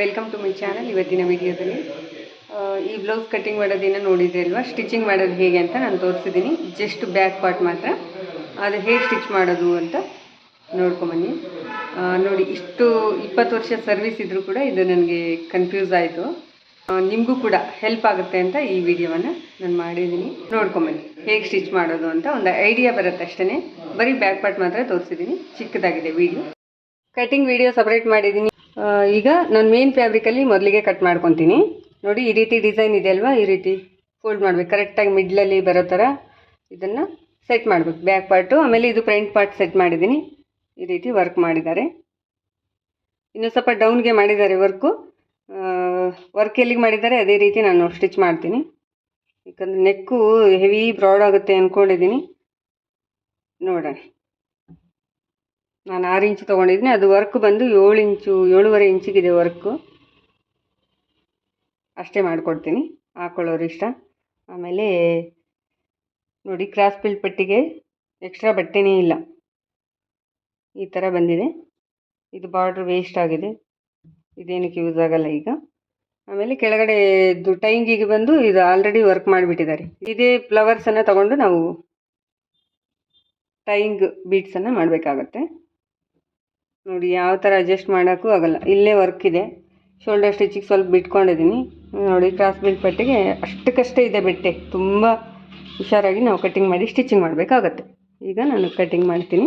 Welcome to my channel ಇವತ್ತಿನ ವಿಡಿಯೋದಲ್ಲಿ ಈ ಬ್ಲೌಸ್ ಕಟ್ಟಿಂಗ್ ಮಾಡೋದನ್ನ ನೋಡಿದ್ರಿ ಅಲ್ವಾ? ಸ್ಟಿಚಿಂಗ್ ಮಾಡೋದು ಹೇಗೆ ಅಂತ ನಾನು ತೋರಿಸಿದ್ದೀನಿ. ಜಸ್ಟ್ ಬ್ಯಾಕ್ ಪಾರ್ಟ್ ಮಾತ್ರ. ಅದು ಹೇಗೆ ಸ್ಟಿಚ್ ಮಾಡೋದು ಅಂತ ನೋಡ್ಕೊಂಬನ್ನಿ. ನೋಡಿ, ಇಷ್ಟು ಇಪ್ಪತ್ತು ವರ್ಷ ಸರ್ವಿಸ್ ಇದ್ದರೂ ಕೂಡ ಇದು ನನಗೆ ಕನ್ಫ್ಯೂಸ್ ಆಯಿತು. ನಿಮಗೂ ಕೂಡ ಹೆಲ್ಪ್ ಆಗುತ್ತೆ ಅಂತ ಈ ವಿಡಿಯೋವನ್ನು ನಾನು ಮಾಡಿದ್ದೀನಿ. ನೋಡ್ಕೊಂಬನ್ನಿ, ಹೇಗೆ ಸ್ಟಿಚ್ ಮಾಡೋದು ಅಂತ ಒಂದು ಐಡಿಯಾ ಬರುತ್ತೆ ಅಷ್ಟೇ ಬರೀ ಬ್ಯಾಕ್ ಪಾರ್ಟ್ ಮಾತ್ರ ತೋರಿಸಿದ್ದೀನಿ. ಚಿಕ್ಕದಾಗಿದೆ ವಿಡಿಯೋ ಕಟಿಂಗ್ ವಿಡಿಯೋ ಸಪ್ರೇಟ್ ಮಾಡಿದ್ದೀನಿ. ಈಗ ನಾನು ಮೇನ್ ಫ್ಯಾಬ್ರಿಕಲ್ಲಿ ಮೊದಲಿಗೆ ಕಟ್ ಮಾಡ್ಕೊತೀನಿ. ನೋಡಿ, ಈ ರೀತಿ ಡಿಸೈನ್ ಇದೆ ಅಲ್ವಾ? ಈ ರೀತಿ ಫೋಲ್ಡ್ ಮಾಡಬೇಕು. ಕರೆಕ್ಟಾಗಿ ಮಿಡ್ಲಲ್ಲಿ ಬರೋ ಥರ ಇದನ್ನು ಸೆಟ್ ಮಾಡಬೇಕು. ಬ್ಯಾಕ್ ಪಾರ್ಟು ಆಮೇಲೆ ಇದು ಫ್ರಂಟ್ ಪಾರ್ಟ್ ಸೆಟ್ ಮಾಡಿದ್ದೀನಿ ಈ ರೀತಿ ವರ್ಕ್ ಮಾಡಿದ್ದಾರೆ. ಇನ್ನು ಸ್ವಲ್ಪ ಡೌನ್ಗೆ ಮಾಡಿದ್ದಾರೆ ವರ್ಕು ವರ್ಕ್ ಎಲ್ಲಿಗೆ ಮಾಡಿದ್ದಾರೆ? ಅದೇ ರೀತಿ ನಾನು ಸ್ಟಿಚ್ ಮಾಡ್ತೀನಿ. ಯಾಕಂದರೆ ನೆಕ್ಕು ಹೆವಿ ಬ್ರಾಡ್ ಆಗುತ್ತೆ ಅಂದ್ಕೊಂಡಿದ್ದೀನಿ ನೋಡೋಣ. ನಾನು ಆರು ಇಂಚು ತೊಗೊಂಡಿದ್ದೀನಿ ಅದು ವರ್ಕ್ ಬಂದು ಏಳು ಇಂಚು, ಏಳುವರೆ ಇಂಚಿಗಿದೆ ವರ್ಕು ಅಷ್ಟೇ ಮಾಡಿಕೊಡ್ತೀನಿ. ಹಾಕೊಳ್ಳೋರು ಇಷ್ಟ. ಆಮೇಲೆ ನೋಡಿ ಕ್ರಾಸ್ ಬಿಲ್ಟ್ ಪಟ್ಟಿಗೆ ಎಕ್ಸ್ಟ್ರಾ ಬಟ್ಟೆನೇ ಇಲ್ಲ. ಈ ಥರ ಬಂದಿದೆ. ಇದು ಬಾರ್ಡ್ರ್ ವೇಸ್ಟ್ ಆಗಿದೆ. ಇದೇನಕ್ಕೆ ಯೂಸ್ ಆಗಲ್ಲ ಈಗ. ಆಮೇಲೆ ಕೆಳಗಡೆ ಇದು ಟೈಂಗಿಗೆ ಬಂದು ಇದು ಆಲ್ರೆಡಿ ವರ್ಕ್ ಮಾಡಿಬಿಟ್ಟಿದ್ದಾರೆ. ಇದೇ ಫ್ಲವರ್ಸನ್ನು ತಗೊಂಡು ನಾವು ಟೈಂಗ್ ಬೀಟ್ಸನ್ನು ಮಾಡಬೇಕಾಗತ್ತೆ. ನೋಡಿ ಯಾವ ಥರ ಅಡ್ಜಸ್ಟ್ ಮಾಡೋಕ್ಕೂ ಆಗಲ್ಲ. ಇಲ್ಲೇ ವರ್ಕ್ ಇದೆ. ಶೋಲ್ಡರ್ ಸ್ಟಿಚಿಗೆ ಸ್ವಲ್ಪ ಬಿಟ್ಕೊಂಡಿದ್ದೀನಿ ನೋಡಿ ಕ್ರಾಸ್ ಬಿಲ್ಟ್ ಪಟ್ಟಿಗೆ ಅಷ್ಟಕ್ಕಷ್ಟೇ ಇದೆ ಬಿಟ್ಟೆ. ತುಂಬ ಹುಷಾರಾಗಿ ನಾವು ಕಟ್ಟಿಂಗ್ ಮಾಡಿ ಸ್ಟಿಚಿಂಗ್ ಮಾಡಬೇಕಾಗತ್ತೆ. ಈಗ ನಾನು ಕಟ್ಟಿಂಗ್ ಮಾಡ್ತೀನಿ.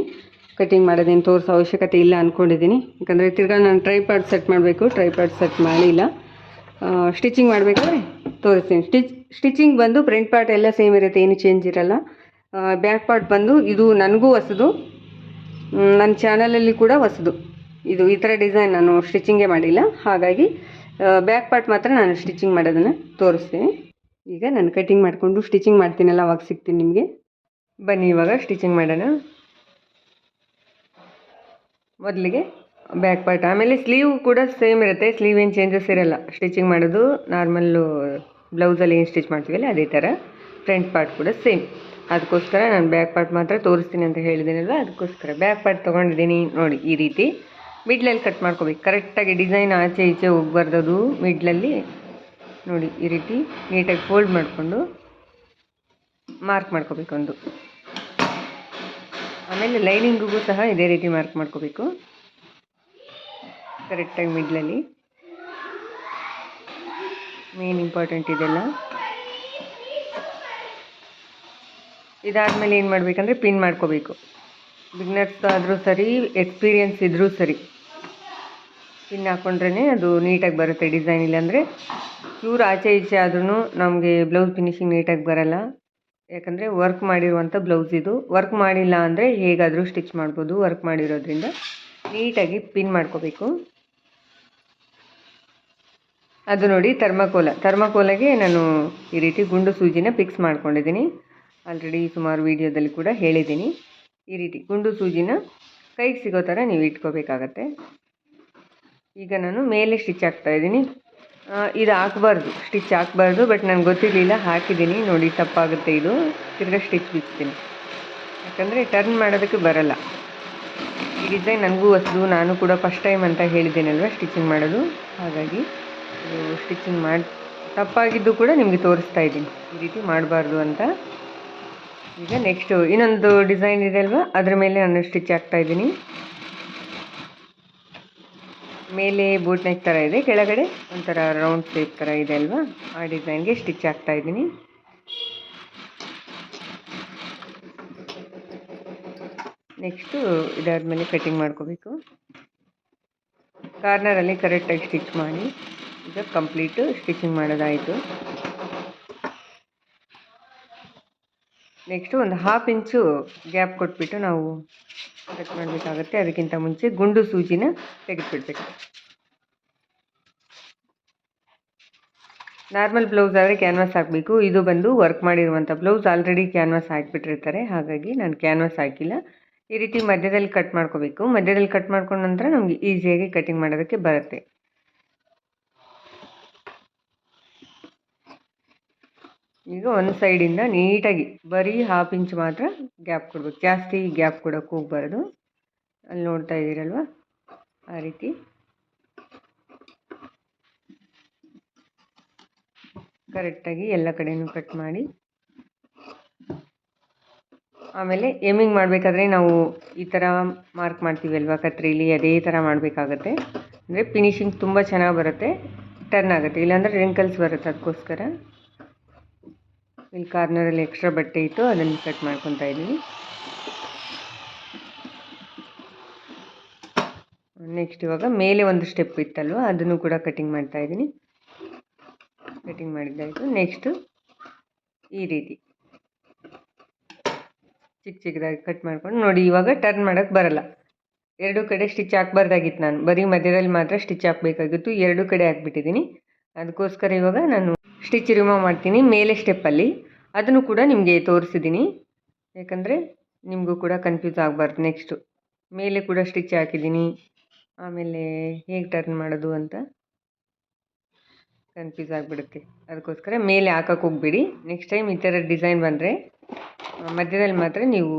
ಕಟ್ಟಿಂಗ್ ಮಾಡೋದೇನು ತೋರಿಸೋ ಅವಶ್ಯಕತೆ ಇಲ್ಲ ಅಂದ್ಕೊಂಡಿದ್ದೀನಿ ಯಾಕಂದರೆ ತಿರ್ಗಾ ನಾನು ಟ್ರೈ ಪ್ಯಾಡ್ ಸೆಟ್ ಮಾಡಬೇಕು. ಟ್ರೈ ಪ್ಯಾಡ್ ಸೆಟ್ ಮಾಡಿಲ್ಲ ಸ್ಟಿಚಿಂಗ್ ಮಾಡಬೇಕಾದ್ರೆ ತೋರಿಸ್ತೀನಿ. ಸ್ಟಿಚ್ ಸ್ಟಿಚಿಂಗ್ ಬಂದು ಪ್ರಿಂಟ್ ಪಾರ್ಟ್ ಎಲ್ಲ ಸೇಮ್ ಇರುತ್ತೆ. ಏನು ಚೇಂಜ್ ಇರಲ್ಲ. ಬ್ಯಾಕ್ ಪಾರ್ಟ್ ಬಂದು ಇದು ನನಗೂ ಹೊಸದು. ನನ್ನ ಚಾನಲಲ್ಲಿ ಕೂಡ ಹೊಸದು. ಇದು ಈ ಥರ ಡಿಸೈನ್ ನಾನು ಸ್ಟಿಚಿಂಗೇ ಮಾಡಿಲ್ಲ. ಹಾಗಾಗಿ ಬ್ಯಾಕ್ ಪಾರ್ಟ್ ಮಾತ್ರ ನಾನು ಸ್ಟಿಚಿಂಗ್ ಮಾಡೋದನ್ನು ತೋರಿಸ್ತೀನಿ. ಈಗ ನಾನು ಕಟಿಂಗ್ ಮಾಡಿಕೊಂಡು ಸ್ಟಿಚಿಂಗ್ ಮಾಡ್ತೀನಲ್ಲ, ಅವಾಗ ಸಿಗ್ತೀನಿ ನಿಮಗೆ. ಬನ್ನಿ, ಇವಾಗ ಸ್ಟಿಚಿಂಗ್ ಮಾಡೋಣ. ಮೊದಲಿಗೆ ಬ್ಯಾಕ್ ಪಾರ್ಟ್ ಆಮೇಲೆ ಸ್ಲೀವ್ ಕೂಡ ಸೇಮ್ ಇರುತ್ತೆ. ಸ್ಲೀವ್ ಏನು ಚೇಂಜಸ್ ಇರಲ್ಲ. ಸ್ಟಿಚಿಂಗ್ ಮಾಡೋದು ನಾರ್ಮಲ್ಲು ಬ್ಲೌಸಲ್ಲಿ ಏನು ಸ್ಟಿಚ್ ಮಾಡ್ತೀವಲ್ಲ, ಅದೇ ಥರ ಫ್ರಂಟ್ ಪಾರ್ಟ್ ಕೂಡ ಸೇಮ್ ಅದಕ್ಕೋಸ್ಕರ ನಾನು ಬ್ಯಾಕ್ ಪಾರ್ಟ್ ಮಾತ್ರ ತೋರಿಸ್ತೀನಿ ಅಂತ ಹೇಳಿದ್ದೀನಲ್ವ? ಅದಕ್ಕೋಸ್ಕರ ಬ್ಯಾಕ್ ಪಾರ್ಟ್ ತೊಗೊಂಡಿದ್ದೀನಿ. ನೋಡಿ, ಈ ರೀತಿ ಮಿಡ್ಲಲ್ಲಿ ಕಟ್ ಮಾಡ್ಕೋಬೇಕು. ಕರೆಕ್ಟಾಗಿ ಡಿಸೈನ್ ಆಚೆ ಈಚೆ ಹೋಗ್ಬಾರ್ದು ಅದು ಮಿಡ್ಲಲ್ಲಿ ನೋಡಿ, ಈ ರೀತಿ ನೀಟಾಗಿ ಫೋಲ್ಡ್ ಮಾಡಿಕೊಂಡು ಮಾರ್ಕ್ ಮಾಡ್ಕೋಬೇಕು ಒಂದು. ಆಮೇಲೆ ಲೈನಿಂಗಿಗೂ ಸಹ ಇದೇ ರೀತಿ ಮಾರ್ಕ್ ಮಾಡ್ಕೋಬೇಕು. ಕರೆಕ್ಟಾಗಿ ಮಿಡ್ಲಲ್ಲಿ ಮೇನ್ ಇಂಪಾರ್ಟೆಂಟ್ ಇದೆಲ್ಲ. ಇದಾದಮೇಲೆ ಏನು ಮಾಡಬೇಕಂದ್ರೆ ಪಿನ್ ಮಾಡ್ಕೋಬೇಕು. ಬಿಗ್ನರ್ಸ್ ಆದರೂ ಸರಿ ಎಕ್ಸ್ಪೀರಿಯನ್ಸ್ ಇದ್ದರೂ ಸರಿ. ಪಿನ್ ಹಾಕ್ಕೊಂಡ್ರೇ ಅದು ನೀಟಾಗಿ ಬರುತ್ತೆ ಡಿಸೈನ್ ಇಲ್ಲಾಂದರೆ ಚೂರು ಆಚೆ ಈಚೆ ಆದ್ರೂ ನಮಗೆ ಬ್ಲೌಸ್ ಫಿನಿಶಿಂಗ್ ನೀಟಾಗಿ ಬರಲ್ಲ. ಯಾಕಂದರೆ ವರ್ಕ್ ಮಾಡಿರುವಂಥ ಬ್ಲೌಸ್ ಇದು. ವರ್ಕ್ ಮಾಡಿಲ್ಲ ಅಂದರೆ ಹೇಗಾದರೂ ಸ್ಟಿಚ್ ಮಾಡ್ಬೋದು ವರ್ಕ್ ಮಾಡಿರೋದ್ರಿಂದ. ನೀಟಾಗಿ ಪಿನ್ ಮಾಡ್ಕೋಬೇಕು. ಅದು ನೋಡಿ ಥರ್ಮಕೋಲ ಥರ್ಮಕೋಲಗೆ ನಾನು ಈ ರೀತಿ ಗುಂಡು ಸೂಜಿನ ಫಿಕ್ಸ್ ಮಾಡ್ಕೊಂಡಿದ್ದೀನಿ. ಆಲ್ರೆಡಿ ಸುಮಾರು ವೀಡಿಯೋದಲ್ಲಿ ಕೂಡ ಹೇಳಿದ್ದೀನಿ. ಈ ರೀತಿ ಗುಂಡು ಸೂಜಿನ ಕೈಗೆ ಸಿಗೋ ಥರ ನೀವು ಇಟ್ಕೋಬೇಕಾಗತ್ತೆ. ಈಗ ನಾನು ಮೇಲೆ ಸ್ಟಿಚ್ ಹಾಕ್ತಾ ಇದ್ದೀನಿ. ಇದು ಹಾಕ್ಬಾರ್ದು. ಸ್ಟಿಚ್ ಹಾಕ್ಬಾರ್ದು ಬಟ್ ನನಗೆ ಗೊತ್ತಿರಲಿಲ್ಲ, ಹಾಕಿದ್ದೀನಿ. ನೋಡಿ, ತಪ್ಪಾಗುತ್ತೆ ಇದು. ತಿರ್ಗಾ ಸ್ಟಿಚ್ ಬಿಚ್ತೀನಿ ಯಾಕಂದರೆ ಟರ್ನ್ ಮಾಡೋದಕ್ಕೆ ಬರಲ್ಲ. ಈ ಡಿಸೈನ್ ನನಗೂ ಹೊಸದು, ನಾನು ಕೂಡ ಫಸ್ಟ್ ಟೈಮ್ ಅಂತ ಹೇಳಿದ್ದೇನಲ್ವ ಸ್ಟಿಚಿಂಗ್ ಮಾಡೋದು. ಹಾಗಾಗಿ ಸ್ಟಿಚಿಂಗ್ ಮಾಡಿ, ತಪ್ಪಾಗಿದ್ದು ಕೂಡ ನಿಮಗೆ ತೋರಿಸ್ತಾ ಇದ್ದೀನಿ. ಈ ರೀತಿ ಮಾಡಬಾರ್ದು ಅಂತ. ಈಗ ನೆಕ್ಸ್ಟು ಇನ್ನೊಂದು ಡಿಸೈನ್ ಇದೆ ಅಲ್ವಾ? ಅದ್ರ ಮೇಲೆ ನಾನು ಸ್ಟಿಚ್ ಹಾಕ್ತಾ ಇದ್ದೀನಿ. ಮೇಲೆ ಬೂಟ್ ನೆಕ್ ಥರ ಇದೆ. ಕೆಳಗಡೆ ಒಂಥರ ರೌಂಡ್ ಶೇಪ್ ಥರ ಇದೆ ಅಲ್ವಾ? ಆ ಡಿಸೈನ್ಗೆ ಸ್ಟಿಚ್ ಹಾಕ್ತಾ ಇದ್ದೀನಿ. ನೆಕ್ಸ್ಟು ಇದಾದ್ಮೇಲೆ ಕಟಿಂಗ್ ಮಾಡ್ಕೋಬೇಕು. ಕಾರ್ನರಲ್ಲಿ ಕರೆಕ್ಟಾಗಿ ಸ್ಟಿಚ್ ಮಾಡಿ. ಈಗ ಕಂಪ್ಲೀಟು ಸ್ಟಿಚಿಂಗ್ ಮಾಡೋದಾಯಿತು. ನೆಕ್ಸ್ಟು ಒಂದು ಹಾಫ್ ಇಂಚು ಗ್ಯಾಪ್ ಕೊಟ್ಬಿಟ್ಟು ನಾವು ಕಟ್ ಮಾಡಬೇಕಾಗತ್ತೆ. ಅದಕ್ಕಿಂತ ಮುಂಚೆ ಗುಂಡು ಸೂಜಿನ ತೆಗೆದುಬಿಡ್ಬೇಕು. ನಾರ್ಮಲ್ ಬ್ಲೌಸ್ ಆದರೆ ಕ್ಯಾನ್ವಾಸ್ ಹಾಕಬೇಕು. ಇದು ಬಂದು ವರ್ಕ್ ಮಾಡಿರುವಂಥ ಬ್ಲೌಸ್ ಆಲ್ರೆಡಿ ಕ್ಯಾನ್ವಾಸ್ ಹಾಕಿಬಿಟ್ಟಿರ್ತಾರೆ. ಹಾಗಾಗಿ ನಾನು ಕ್ಯಾನ್ವಾಸ್ ಹಾಕಿಲ್ಲ. ಈ ರೀತಿ ಮಧ್ಯದಲ್ಲಿ ಕಟ್ ಮಾಡ್ಕೋಬೇಕು. ಮಧ್ಯದಲ್ಲಿ ಕಟ್ ಮಾಡ್ಕೊಂಡ ನಂತರ ನಮಗೆ ಈಸಿಯಾಗಿ ಕಟಿಂಗ್ ಮಾಡೋದಕ್ಕೆ ಬರುತ್ತೆ. ಈಗ ಒಂದು ಸೈಡಿಂದ ನೀಟಾಗಿ ಬರೀ ಹಾಫ್ ಇಂಚ್ ಮಾತ್ರ ಗ್ಯಾಪ್ ಕೊಡಬೇಕು. ಜಾಸ್ತಿ ಗ್ಯಾಪ್ ಕೊಡೋಕ್ಕೆ ಹೋಗ್ಬಾರ್ದು. ಅಲ್ಲಿ ನೋಡ್ತಾ ಇದ್ದೀರಲ್ವ? ಆ ರೀತಿ. ಕರೆಕ್ಟಾಗಿ ಎಲ್ಲ ಕಡೆಯೂ ಕಟ್ ಮಾಡಿ. ಆಮೇಲೆ ಏಮಿಂಗ್ ಮಾಡಬೇಕಾದ್ರೆ ನಾವು ಈ ಥರ ಮಾರ್ಕ್ ಮಾಡ್ತೀವಲ್ವ ಕತ್ರಿಲಿ? ಅದೇ ಥರ ಮಾಡಬೇಕಾಗತ್ತೆ. ಅಂದರೆ ಫಿನಿಶಿಂಗ್ ತುಂಬ ಚೆನ್ನಾಗಿ ಬರುತ್ತೆ. ಟರ್ನ್ ಆಗುತ್ತೆ. ಇಲ್ಲಾಂದರೆ ರಿಂಕಲ್ಸ್ ಬರುತ್ತೆ ಅದಕ್ಕೋಸ್ಕರ. ಇಲ್ಲಿ ಕಾರ್ನರಲ್ಲಿ ಎಕ್ಸ್ಟ್ರಾ ಬಟ್ಟೆ ಇತ್ತು, ಅದನ್ನು ಕಟ್ ಮಾಡ್ಕೊತಾ ಇದ್ದೀನಿ ನೆಕ್ಸ್ಟ್ ಇವಾಗ ಮೇಲೆ ಒಂದು ಸ್ಟೆಪ್ ಇತ್ತಲ್ವ, ಅದನ್ನು ಕೂಡ ಕಟಿಂಗ್ ಮಾಡ್ತಾ ಇದ್ದೀನಿ. ಕಟಿಂಗ್ ಮಾಡಿದ್ದಾಯಿತು ನೆಕ್ಸ್ಟು ಈ ರೀತಿ. ಚಿಕ್ಕ ಚಿಕ್ಕದಾಗಿ ಕಟ್ ಮಾಡ್ಕೊಂಡು, ನೋಡಿ ಇವಾಗ ಟರ್ನ್ ಮಾಡೋಕ್ಕೆ ಬರಲ್ಲ. ಎರಡು ಕಡೆ ಸ್ಟಿಚ್ ಹಾಕ್ಬಾರ್ದಾಗಿತ್ತು ನಾನು. ಬರೀ ಮಧ್ಯದಲ್ಲಿ ಮಾತ್ರ ಸ್ಟಿಚ್ ಹಾಕಬೇಕಾಗಿತ್ತು. ಎರಡು ಕಡೆ ಹಾಕ್ಬಿಟ್ಟಿದ್ದೀನಿ. ಅದಕ್ಕೋಸ್ಕರ ಇವಾಗ ನಾನು ಸ್ಟಿಚ್ ರಿಮೂವ್ ಮಾಡ್ತೀನಿ. ಮೇಲೆ ಸ್ಟೆಪ್ಪಲ್ಲಿ ಅದನ್ನು ಕೂಡ ನಿಮಗೆ ತೋರಿಸಿದ್ದೀನಿ ಯಾಕಂದರೆ ನಿಮಗೂ ಕೂಡ ಕನ್ಫ್ಯೂಸ್ ಆಗಬಾರ್ದು ನೆಕ್ಸ್ಟು ಮೇಲೆ ಕೂಡ ಸ್ಟಿಚ್ ಹಾಕಿದ್ದೀನಿ ಆಮೇಲೆ ಹೇಗೆ ಟರ್ನ್ ಮಾಡೋದು ಅಂತ ಕನ್ಫ್ಯೂಸ್ ಆಗಿಬಿಡುತ್ತೆ. ಅದಕ್ಕೋಸ್ಕರ ಮೇಲೆ ಹಾಕಕ್ಕೆ ಹೋಗ್ಬೇಡಿ. ನೆಕ್ಸ್ಟ್ ಟೈಮ್ ಈ ಥರ ಡಿಸೈನ್ ಬಂದರೆ ಮಧ್ಯದಲ್ಲಿ ಮಾತ್ರ ನೀವು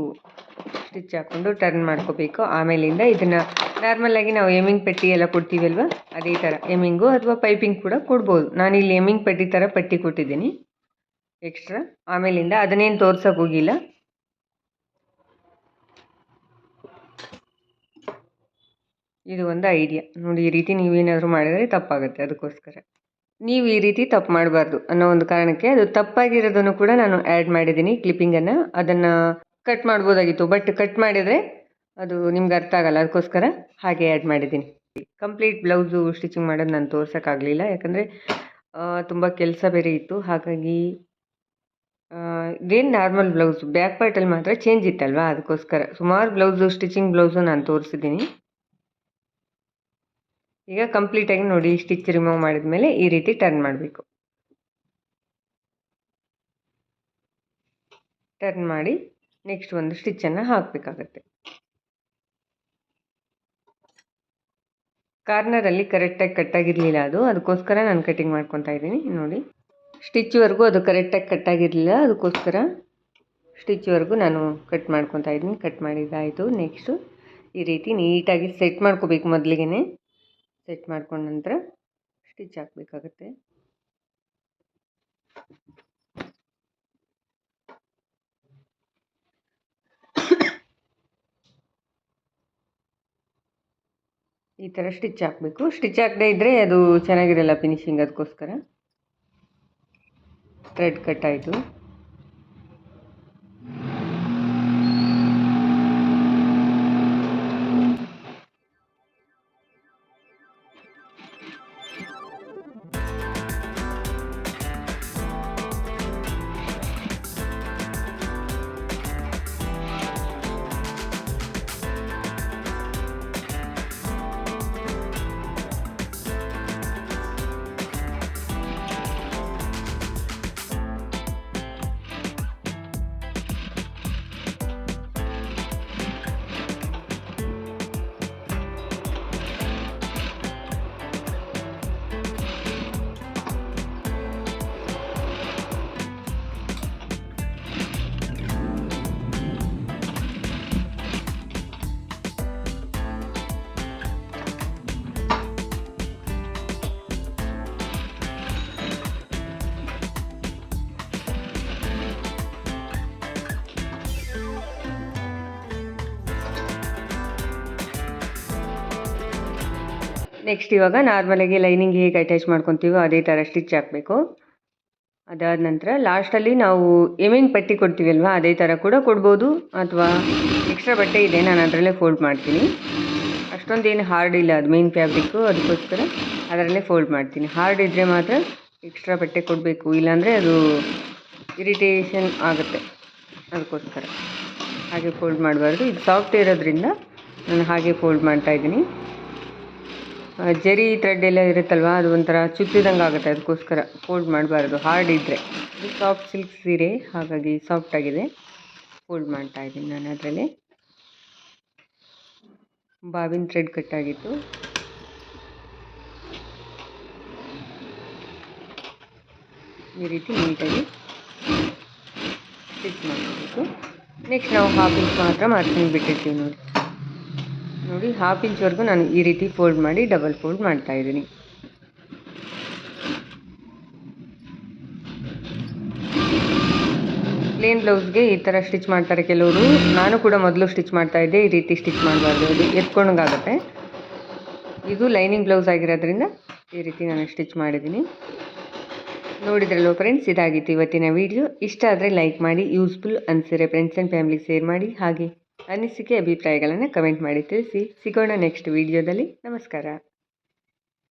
ಸ್ಟಿಚ್ ಹಾಕ್ಕೊಂಡು ಟರ್ನ್ ಮಾಡ್ಕೋಬೇಕು. ಆಮೇಲಿಂದ ಇದನ್ನು ನಾರ್ಮಲಾಗಿ ನಾವು ಎಮಿಂಗ್ ಪಟ್ಟಿ ಎಲ್ಲ ಕೊಡ್ತೀವಲ್ವ, ಅದೇ ಥರ ಎಮಿಂಗು ಅಥವಾ ಪೈಪಿಂಗ್ ಕೂಡ ಕೊಡ್ಬೋದು. ನಾನಿಲ್ಲಿ ಎಮಿಂಗ್ ಪಟ್ಟಿ ಥರ ಪಟ್ಟಿ ಕೊಟ್ಟಿದ್ದೀನಿ. ಎಕ್ಸ್ಟ್ರಾ ಆಮೇಲಿಂದ ಅದನ್ನೇನು ತೋರ್ಸೋಕೆ ಹೋಗಿಲ್ಲ. ಇದು ಒಂದು ಐಡಿಯಾ ನೋಡಿ, ಈ ರೀತಿ ನೀವೇನಾದರೂ ಮಾಡಿದರೆ ತಪ್ಪಾಗುತ್ತೆ ಅದಕ್ಕೋಸ್ಕರ. ನೀವು ಈ ರೀತಿ ತಪ್ಪು ಮಾಡಬಾರ್ದು ಅನ್ನೋ ಒಂದು ಕಾರಣಕ್ಕೆ ಅದು ತಪ್ಪಾಗಿರೋದನ್ನು ಕೂಡ ನಾನು ಆ್ಯಡ್ ಮಾಡಿದ್ದೀನಿ ಕ್ಲಿಪ್ಪಿಂಗನ್ನು ಅದನ್ನು ಕಟ್ ಮಾಡ್ಬೋದಾಗಿತ್ತು. ಬಟ್ ಕಟ್ ಮಾಡಿದರೆ ಅದು ನಿಮ್ಗೆ ಅರ್ಥ ಆಗಲ್ಲ. ಅದಕ್ಕೋಸ್ಕರ ಹಾಗೆ ಆ್ಯಡ್ ಮಾಡಿದ್ದೀನಿ. ಕಂಪ್ಲೀಟ್ ಬ್ಲೌಸು ಸ್ಟಿಚಿಂಗ್ ಮಾಡೋದು ನಾನು ತೋರ್ಸೋಕ್ಕಾಗಲಿಲ್ಲ ಯಾಕಂದರೆ ತುಂಬ ಕೆಲಸ ಬೇರೆ ಇತ್ತು. ಹಾಗಾಗಿ ಇದೇನು ನಾರ್ಮಲ್ ಬ್ಲೌಸು ಬ್ಯಾಕ್ ಪಾರ್ಟಲ್ಲಿ ಮಾತ್ರ ಚೇಂಜ್ ಇತ್ತಲ್ವಾ? ಅದಕ್ಕೋಸ್ಕರ. ಸುಮಾರು ಬ್ಲೌಸು ಸ್ಟಿಚಿಂಗ್ ಬ್ಲೌಸು ನಾನು ತೋರಿಸಿದ್ದೀನಿ. ಈಗ ಕಂಪ್ಲೀಟಾಗಿ ನೋಡಿ ಸ್ಟಿಚ್ ರಿಮೂವ್ ಮಾಡಿದ ಮೇಲೆ ಈ ರೀತಿ ಟರ್ನ್ ಮಾಡಬೇಕು. ಟರ್ನ್ ಮಾಡಿ ನೆಕ್ಸ್ಟ್ ಒಂದು ಸ್ಟಿಚ್ಚನ್ನು ಹಾಕಬೇಕಾಗತ್ತೆ. ಕಾರ್ನರಲ್ಲಿ ಕರೆಕ್ಟಾಗಿ ಕಟ್ಟಾಗಿರಲಿಲ್ಲ ಅದು. ಅದಕ್ಕೋಸ್ಕರ ನಾನು ಕಟಿಂಗ್ ಮಾಡ್ಕೊತಾ ಇದ್ದೀನಿ. ನೋಡಿ. ಸ್ಟಿಚ್ವರೆಗೂ ಅದು ಕರೆಕ್ಟಾಗಿ ಕಟ್ಟಾಗಿರಲಿಲ್ಲ. ಅದಕ್ಕೋಸ್ಕರ ಸ್ಟಿಚ್ವರೆಗೂ ನಾನು ಕಟ್ ಮಾಡ್ಕೊತಾ ಇದ್ದೀನಿ. ಕಟ್ ಮಾಡಿದ್ದಾಯಿತು. ನೆಕ್ಸ್ಟು ಈ ರೀತಿ ನೀಟಾಗಿ ಸೆಟ್ ಮಾಡ್ಕೋಬೇಕು ಮೊದಲಿಗೆ ಸೆಟ್ ಮಾಡ್ಕೊಂಡ ನಂತರ ಸ್ಟಿಚ್ ಹಾಕಬೇಕಾಗತ್ತೆ. ಈ ಥರ ಸ್ಟಿಚ್ ಹಾಕಬೇಕು. ಸ್ಟಿಚ್ ಹಾಕದೇ ಇದ್ದರೆ ಅದು ಚೆನ್ನಾಗಿರಲ್ಲ ಫಿನಿಶಿಂಗ್ ಅದಕ್ಕೋಸ್ಕರ. ಥ್ರೆಡ್ ಕಟ್ ನೆಕ್ಸ್ಟ್ ಇವಾಗ ನಾರ್ಮಲಾಗಿ ಲೈನಿಂಗ್ ಹೇಗೆ ಅಟ್ಯಾಚ್ ಮಾಡ್ಕೊತೀವೋ ಅದೇ ಥರ ಸ್ಟಿಚ್ ಹಾಕಬೇಕು. ಅದಾದ ನಂತರ ಲಾಸ್ಟಲ್ಲಿ ನಾವು ಎಮಿಂಗ್ ಪಟ್ಟಿ ಕೊಡ್ತೀವಲ್ವ, ಅದೇ ಥರ ಕೂಡ ಕೊಡ್ಬೋದು. ಅಥವಾ ಎಕ್ಸ್ಟ್ರಾ ಬಟ್ಟೆ ಇದೆ, ನಾನು ಅದರಲ್ಲೇ ಫೋಲ್ಡ್ ಮಾಡ್ತೀನಿ. ಅಷ್ಟೊಂದೇನು ಹಾರ್ಡ್ ಇಲ್ಲ ಅದು ಮೇನ್ ಫ್ಯಾಬ್ರಿಕ್ಕು ಅದಕ್ಕೋಸ್ಕರ ಅದರಲ್ಲೇ ಫೋಲ್ಡ್ ಮಾಡ್ತೀನಿ. ಹಾರ್ಡ್ ಇದ್ದರೆ ಮಾತ್ರ ಎಕ್ಸ್ಟ್ರಾ ಬಟ್ಟೆ ಕೊಡಬೇಕು, ಇಲ್ಲಾಂದರೆ ಅದು ಇರಿಟೇಷನ್ ಆಗುತ್ತೆ. ಅದಕ್ಕೋಸ್ಕರ ಹಾಗೆ ಫೋಲ್ಡ್ ಮಾಡಬಾರ್ದು. ಇದು ಸಾಫ್ಟ್ ಇರೋದ್ರಿಂದ ನಾನು ಹಾಗೆ ಫೋಲ್ಡ್ ಮಾಡ್ತಾಯಿದ್ದೀನಿ ಜರಿ ಥ್ರೆಡ್ ಎಲ್ಲ ಇರುತ್ತಲ್ವ, ಅದು ಒಂಥರ ಚುಚ್ಚಿದಂಗೆ ಆಗುತ್ತೆ, ಅದಕ್ಕೋಸ್ಕರ ಫೋಲ್ಡ್ ಮಾಡಬಾರ್ದು. ಹಾರ್ಡ್ ಇದ್ದರೆ ಇದು ಸಾಫ್ಟ್ ಸಿಲ್ಕ್ ಸೀರೆ, ಹಾಗಾಗಿ ಸಾಫ್ಟ್ ಆಗಿದೆ. ಫೋಲ್ಡ್ ಮಾಡ್ತಾ ಇದ್ದೀನಿ ನಾನು ಅದರಲ್ಲಿ. ಬಾವಿನ ಥ್ರೆಡ್ ಕಟ್ಟಾಗಿತ್ತು ಈ ರೀತಿ ನೀಟಾಗಿ ಸ್ಟಿಚ್ ಮಾಡಬೇಕು ನೆಕ್ಸ್ಟ್ ನಾವು ಹಾಫ್ ಇಂಚ್ ಮಾತ್ರ ಮಾರ್ಕಿಂಗ್ ಬಿಟ್ಟಿರ್ತೀವಿ ನೋಡಿ. ನೋಡಿ ಹಾಫ್ ಇಂಚ್ವರೆಗೂ ನಾನು ಈ ರೀತಿ ಫೋಲ್ಡ್ ಮಾಡಿ ಡಬಲ್ ಫೋಲ್ಡ್ ಮಾಡ್ತಾ ಇದ್ದೀನಿ. ಪ್ಲೇನ್ ಬ್ಲೌಸ್ಗೆ ಈ ಥರ ಸ್ಟಿಚ್ ಮಾಡ್ತಾರೆ ಕೆಲವರು. ನಾನು ಕೂಡ ಮೊದಲು ಸ್ಟಿಚ್ ಮಾಡ್ತಾ ಇದ್ದೆ, ಈ ರೀತಿ ಸ್ಟಿಚ್ ಮಾಡಬಾರ್ದು ಅದು. ಎತ್ಕೊಂಡಂಗಾಗುತ್ತೆ. ಇದು ಲೈನಿಂಗ್ ಬ್ಲೌಸ್ ಆಗಿರೋದ್ರಿಂದ ಈ ರೀತಿ ನಾನು ಸ್ಟಿಚ್ ಮಾಡಿದ್ದೀನಿ. ನೋಡಿದ್ರಲ್ಲೋ ಫ್ರೆಂಡ್ಸ್ ಇದಾಗಿತ್ತು ಇವತ್ತಿನ ವಿಡಿಯೋ ಇಷ್ಟ ಆದರೆ ಲೈಕ್ ಮಾಡಿ ಯೂಸ್ಫುಲ್ ಅನಿಸಿದ್ರೆ ಫ್ರೆಂಡ್ಸ್ ಆ್ಯಂಡ್ ಫ್ಯಾಮಿಲಿಗೆ ಶೇರ್ ಮಾಡಿ. ಹಾಗೆ. ಅನಿಸಿಕೆ ಅಭಿಪ್ರಾಯಗಳನ್ನು ಕಮೆಂಟ್ ಮಾಡಿ ತಿಳಿಸಿ. ಸಿಗೋಣ ನೆಕ್ಸ್ಟ್ ವಿಡಿಯೋದಲ್ಲಿ ನಮಸ್ಕಾರ.